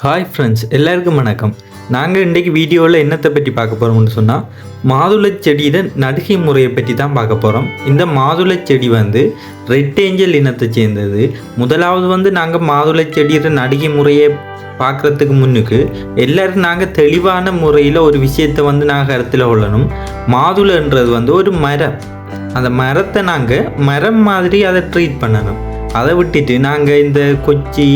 Hi friends எல்லாருக்கும் வணக்கம். நாங்கள் இன்றைக்கு வீடியோவில் என்னத்தை பற்றி பார்க்க போகிறோம்னு சொன்னால் மாதுளை செடியிட நடுகை முறையை பற்றி தான் பார்க்க போகிறோம் இந்த மாதுளை செடி வந்து ரெட் ஏஞ்சல் இனத்தை சேர்ந்தது. முதலாவது வந்து நாங்கள் மாதுளை செடியிட நடுகை முறையை பார்க்குறதுக்கு முன்னுக்கு எல்லோரும் நாங்கள் தெளிவான முறையில் ஒரு விஷயத்தை வந்து நாங்கள் கருத்தில் கொள்ளணும். மாதுளைன்றது வந்து ஒரு மரம். அந்த மரத்தை நாங்கள் மரம் மாதிரி அதை ட்ரீட் பண்ணணும். அதை விட்டுட்டு நாங்கள் இந்த கொச்சி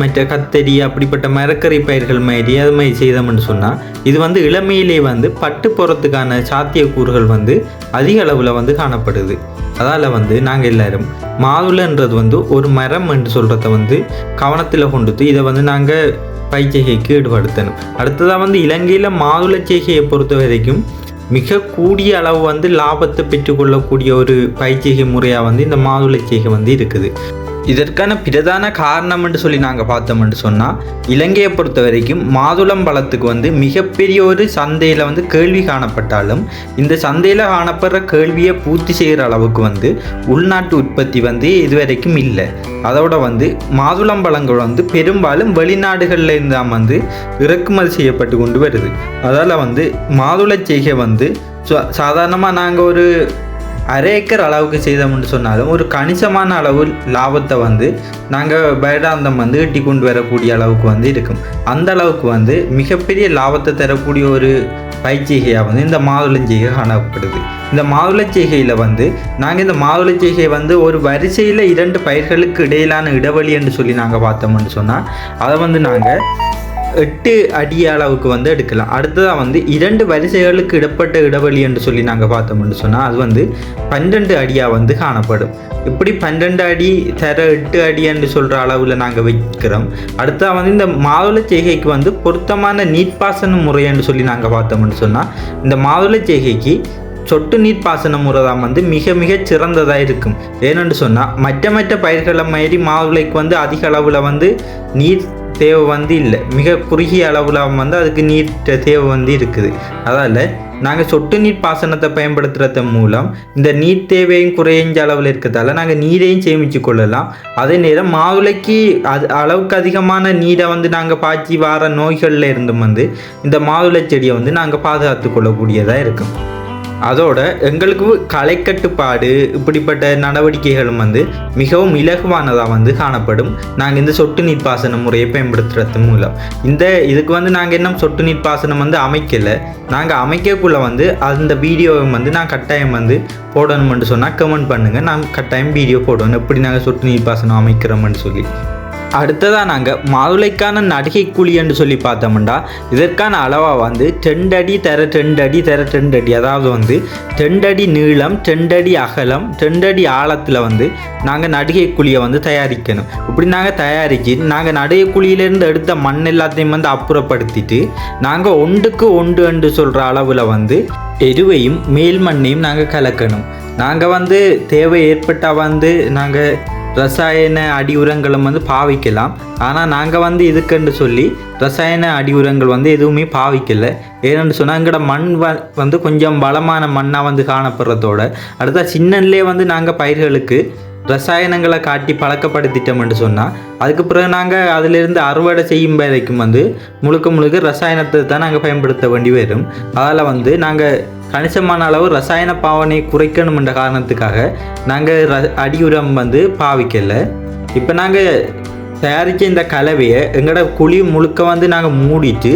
மற்ற கத்தரி அப்படிப்பட்ட மரக்கறி பயிர்கள் மாதிரி அது மாதிரி செய்தோம்னு சொன்னால் இது வந்து இளமையிலே வந்து பட்டு போகிறதுக்கான சாத்தியக்கூறுகள் வந்து அதிக அளவில் வந்து காணப்படுது. அதால் வந்து நாங்கள் எல்லோரும் மாதுளைன்றது வந்து ஒரு மரம் என்று சொல்கிறத வந்து கவனத்தில் கொண்டுட்டு இதை வந்து நாங்கள் பயிற்சிகைக்கு ஈடுபடுத்தணும். அடுத்ததாக வந்து இலங்கையில் மாதுளை செய்கையை பொறுத்த வரைக்கும் மிக கூடிய அளவு வந்து லாபத்தை பெற்றுக்கொள்ளக்கூடிய ஒரு பயிற்சிகை முறையாக வந்து இந்த மாதுளை செய்கை வந்து இருக்குது. இதற்கான பிரதான காரணம் என்று சொல்லி நாங்கள் பார்த்தோம்னு சொன்னால் இலங்கையை பொறுத்த வரைக்கும் மாதுளம் பழத்துக்கு வந்து மிகப்பெரிய ஒரு சந்தையில் வந்து கேள்வி காணப்பட்டாலும் இந்த சந்தையில் காணப்படுற கேள்வியை பூர்த்தி செய்கிற அளவுக்கு வந்து உள்நாட்டு உற்பத்தி வந்து இதுவரைக்கும் இல்லை. அதோட வந்து மாதுளம் பழங்கள் வந்து பெரும்பாலும் வெளிநாடுகளில் இருந்தால் தான் வந்து இறக்குமதி செய்யப்பட்டு கொண்டு வருது. அதால் வந்து மாதுளை செய்கை வந்து சாதாரணமாக நாங்கள் ஒரு அரை ஏக்கர் அளவுக்கு செய்தோம்னு சொன்னாலும் ஒரு கணிசமான அளவு லாபத்தை வந்து நாங்கள் பயடாந்தம் வந்து எட்டி கொண்டு வரக்கூடிய அளவுக்கு வந்து இருக்கும். அந்த அளவுக்கு வந்து மிகப்பெரிய லாபத்தை தரக்கூடிய ஒரு பயிற்சிகையாக வந்து இந்த மாதுளஞ்செய்கை காணப்படுது. இந்த மாதுளச்செய்கையில் வந்து நாங்கள் இந்த மாதுளச்செய்கை வந்து ஒரு வரிசையில் இரண்டு பயிர்களுக்கு இடையிலான இடைவெளி என்று சொல்லி நாங்கள் பார்த்தோம்னு சொன்னால் அதை வந்து நாங்கள் எட்டு அடி அளவுக்கு வந்து எடுக்கலாம். அடுத்ததாக வந்து இரண்டு வரிசைகளுக்கு இடப்பட்ட இடைவெளி என்று சொல்லி நாங்கள் பார்த்தோம்னு சொன்னால் அது வந்து பன்னெண்டு அடியாக வந்து காணப்படும். இப்படி பன்னெண்டு அடி தர எட்டு அடி என்று சொல்கிற அளவில் நாங்கள் வைக்கிறோம். அடுத்ததாக வந்து இந்த மாதுளை செய்கைக்கு வந்து பொருத்தமான நீர்ப்பாசன முறை என்று சொல்லி நாங்கள் பார்த்தோம்னு சொன்னால் இந்த மாதுளை செய்கைக்கு சொட்டு நீர் பாசன முறை தான் வந்து மிக மிக சிறந்ததாக இருக்கும். ஏனென்று சொன்னால் மற்ற மற்ற பயிர்களை மாதிரி மாதுளைக்கு வந்து அதிக அளவில் வந்து நீர் தேவை வந்து இல்லை. மிக குறுகிய அளவில் வந்து அதுக்கு நீர் தே- தேவை வந்து இருக்குது. அதால் நாங்கள் சொட்டு நீர் பாசனத்தை பயன்படுத்துறது மூலம் இந்த நீர் தேவையும் குறைஞ்ச அளவில் இருக்கிறதால நாங்கள் நீரையும் சேமித்து கொள்ளலாம். அதே நேரம் மாதுளைக்கு அது அளவுக்கு அதிகமான நீரை வந்து நாங்கள் பாய்ச்சி வார நோய்களில் இருந்தும் வந்து இந்த மாதுளை செடியை வந்து நாங்கள் பாதுகாத்து கொள்ளக்கூடியதாக இருக்கும். அதோட எங்களுக்கு கலைக்கட்டுப்பாடு இப்படிப்பட்ட நடவடிக்கைகளும் வந்து மிகவும் இலகுவானதாக வந்து காணப்படும். நாங்கள் இந்த சொட்டு நீர் பாசன முறையை பயன்படுத்துறது மூலம். இந்த இதுக்கு வந்து நாங்கள் இன்னும் சொட்டு நீர் பாசனம் வந்து அமைக்கலை. நாங்கள் அமைக்கக்குள்ளே வந்து அந்த வீடியோவை வந்து நான் கட்டாயம் வந்து போடணும்னு சொன்னால் கமெண்ட் பண்ணுங்கள் நான் கட்டாயம் வீடியோ போடுவேன். எப்படி நாங்கள் சொட்டு நீர் பாசனம் அமைக்கிறோம்னு சொல்லி. அடுத்ததாக நாங்கள் மாதுளைக்கான நடிகை குழி என்று சொல்லி பார்த்தோம்னா இதற்கான அளவாக வந்து டெண்டடி தர டெண்டடி தர டெண்டடி அதாவது வந்து டெண்டடி நீளம் டெண்டடி அகலம் டெண்டடி ஆழத்தில் வந்து நாங்கள் நடிகை குழியை வந்து தயாரிக்கணும். இப்படி நாங்கள் தயாரிச்சு நாங்கள் நடிகை குழியிலேருந்து எடுத்த மண் எல்லாத்தையும் வந்து அப்புறப்படுத்திட்டு நாங்கள் ஒன்றுக்கு ஒன்று என்று சொல்கிற அளவில் வந்து எருவையும் மேல் மண்ணையும் நாங்கள் கலக்கணும். நாங்கள் வந்து தேவை ஏற்பட்டால் வந்து நாங்கள் ரசாயன அடி உரங்களும் வந்து பாவிக்கலாம். ஆனால் நாங்கள் வந்து இதுக்குன்னு சொல்லி ரசாயன அடி உரங்கள் வந்து எதுவுமே பாவிக்கலை. ஏன்னு சொன்னால் எங்களோட மண் வ வந்து கொஞ்சம் பலமான மண்ணாக வந்து காணப்படுறதோட அடுத்த சின்னன்லே வந்து நாங்கள் பயிர்களுக்கு ரசாயனங்களை காட்டி பழக்கப்படுத்திட்டோம்னு சொன்னால் அதுக்கு பிறகு நாங்கள் அதிலிருந்து அறுவடை செய்யும் வரைக்கும் வந்து முழுக்க முழுக்க ரசாயனத்தை தான் நாங்கள் பயன்படுத்த வேண்டி வரும். அதால் வந்து நாங்கள் கணிசமான அளவு ரசாயன பாவனை குறைக்கணுமென்ற காரணத்துக்காக நாங்கள் ர அடி உரம் வந்து பாவிக்கலை. இப்போ நாங்கள் தயாரித்த இந்த கலவையை எங்களோட குழி முழுக்க வந்து நாங்கள் மூடிட்டு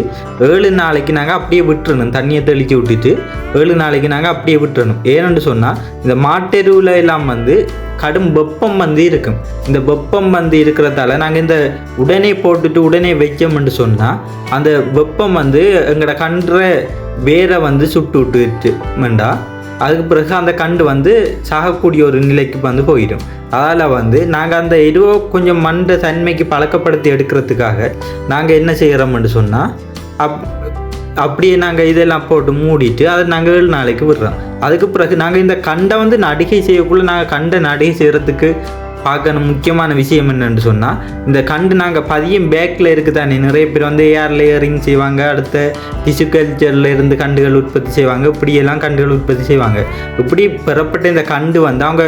ஏழு நாளைக்கு நாங்கள் அப்படியே விட்டுறணும். தண்ணியை தெளித்து விட்டுட்டு ஏழு நாளைக்கு நாங்கள் அப்படியே விட்டுறணும். ஏன்னு சொன்னால் இந்த மாட்டெருவில் எல்லாம் வந்து கடும் வெப்பம் வந்து இருக்கும். இந்த வெப்பம் வந்து இருக்கிறதால நாங்கள் இந்த உடனே போட்டுட்டு உடனே வைக்கோம்னு சொன்னால் அந்த வெப்பம் வந்து எங்களோட கன்ற வேரை வந்து சுட்டு விட்டுட்டுமெண்டா அதுக்கு பிறகு அந்த கண்டு வந்து சாகக்கூடிய ஒரு நிலைக்கு வந்து போயிடும். அதால் வந்து நாங்கள் அந்த எருவை கொஞ்சம் மண்ட தன்மைக்கு பழக்கப்படுத்தி எடுக்கிறதுக்காக நாங்கள் என்ன செய்கிறோம்னு சொன்னால் அப் அப்படியே நாங்கள் இதெல்லாம் போட்டு மூடிட்டு அதை நாங்கள் ஏழு நாளைக்கு விடுறோம். அதுக்கு பிறகு நாங்கள் இந்த கண்டை வந்து நடிகை செய்யக்குள்ளே நாங்கள் கண்டை நடிகை செய்கிறதுக்கு பார்க்கணும். முக்கியமான விஷயம் என்னன்னு சொன்னால் இந்த கண்டு நாங்கள் பதியம் பேக்கில் இருக்குதானே. நிறைய பேர் வந்து ஏர் லேயரிங் செய்வாங்க. அடுத்த டிஷ்யூ கல்ச்சரில் இருந்து கண்டுகள் உற்பத்தி செய்வாங்க. இப்படியெல்லாம் கண்டுகள் உற்பத்தி செய்வாங்க. இப்படி பெறப்பட்ட இந்த கண்டு வந்து அவங்க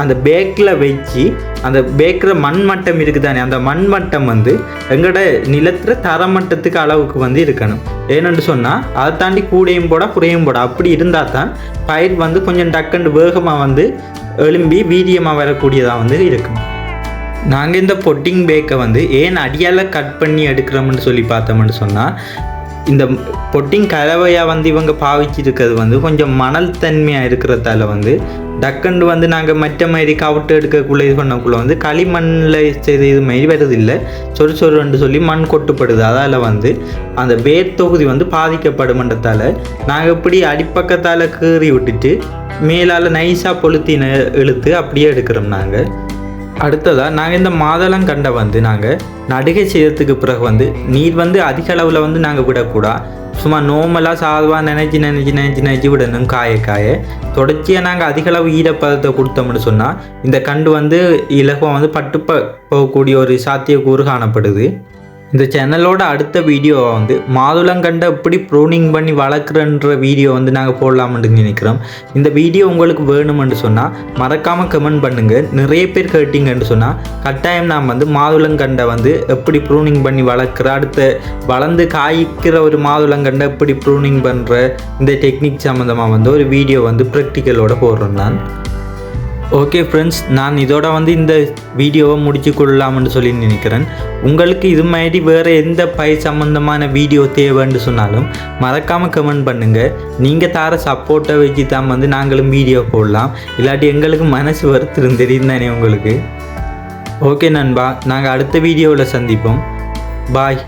அந்த பேக்கில் வச்சு அந்த பேக்கிற மண் மட்டம் இருக்குதானே அந்த மண் மட்டம் வந்து எங்களோட நிலத்தில் தரமட்டத்துக்கு அளவுக்கு வந்து இருக்கணும். ஏனென்று சொன்னால் அதை தாண்டி கூடையும் போட குறையும் போட. அப்படி இருந்தால் தான் பயிர் வந்து கொஞ்சம் டக்குன்னு வேகமாக வந்து எழும்பி வீரியமாக வரக்கூடியதாக வந்து இருக்கும். நாங்கள் இந்த பொட்டிங் பேக்கை வந்து ஏன் அடியால் கட் பண்ணி எடுக்கிறோம்னு சொல்லி பார்த்தோம்னு சொன்னால் இந்த பொட்டிங் கலவையாக வந்து இவங்க பாவிச்சிருக்கிறது வந்து கொஞ்சம் மணல் தன்மையாக இருக்கிறதால வந்து டக்குண்டு வந்து நாங்கள் மற்ற மாதிரி கவுட்டு எடுக்கக்குள்ளே இது பண்ணக்குள்ளே வந்து களிமண்ணில் செய்த இது மாதிரி வருதில்லை. சொறு சொருன்னு சொல்லி மண் கொட்டுப்படுது. அதால் வந்து அந்த வேர் தொகுதி வந்து பாதிக்கப்படுமன்றதால நாங்கள் இப்படி அடிப்பக்கத்தால் கீறி விட்டுட்டு மேலால் நைஸாக பொழுத்தின இழுத்து அப்படியே எடுக்கிறோம் நாங்கள் அடுத்ததாக நாங்கள் இந்த மாதளங்கண்டை வந்து நாங்கள் நடுகை செய்யறதுக்கு பிறகு வந்து நீர் வந்து அதிக அளவில் வந்து நாங்கள் விடக்கூடாது சும்மா நோமலாக சாதுவாக நினைச்சு நினைச்சு நினைச்சு நினைச்சு விடணும் காய காய. தொடர்ச்சியாக நாங்கள் அதிக அளவு ஈரப்பதத்தை கொடுத்தோம்னு சொன்னால் இந்த கண்டு வந்து இலகுவாக வந்து பட்டு போகக்கூடிய ஒரு சாத்தியக்கூறு காணப்படுது. இந்த சேனலோட அடுத்த வீடியோவை வந்து மாதுளங்கண்டை எப்படி ப்ரூனிங் பண்ணி வளர்க்குறன்ற வீடியோ வந்து நாங்கள் போடலாம்னு நினைக்கிறோம். இந்த வீடியோ உங்களுக்கு வேணுமென்று சொன்னால் மறக்காமல் கமெண்ட் பண்ணுங்கள் நிறைய பேர் கேட்டிங்கன்னு சொன்னால் கட்டாயம் நாம் வந்து மாதுளங்கண்டை வந்து எப்படி ப்ரூனிங் பண்ணி வளர்க்குற அடுத்த வளர்ந்து காய்க்கிற ஒரு மாதுளங்கண்டை எப்படி ப்ரூனிங் பண்ணுற இந்த டெக்னிக் சம்மந்தமாக வந்து ஒரு வீடியோ வந்து ப்ராக்டிக்கலோட போடுறேன் நான். ஓகே ஃப்ரெண்ட்ஸ் நான் இதோட வந்து இந்த வீடியோவை முடிச்சு கொள்ளலாம்னு சொல்லி நினைக்கிறேன். உங்களுக்கு இது மாதிரி வேறு எந்த பயிர் சம்மந்தமான வீடியோ தேவைன்னு சொன்னாலும் மறக்காமல் கமெண்ட் பண்ணுங்கள் நீங்கள் தார சப்போர்ட்டை வச்சு தான் வந்து நாங்களும் வீடியோ போடலாம். இல்லாட்டி எங்களுக்கு மனசு வருத்தம் தெரியும் தானே உங்களுக்கு? ஓகே நண்பா நாங்கள் அடுத்த வீடியோவில் சந்திப்போம். பாய்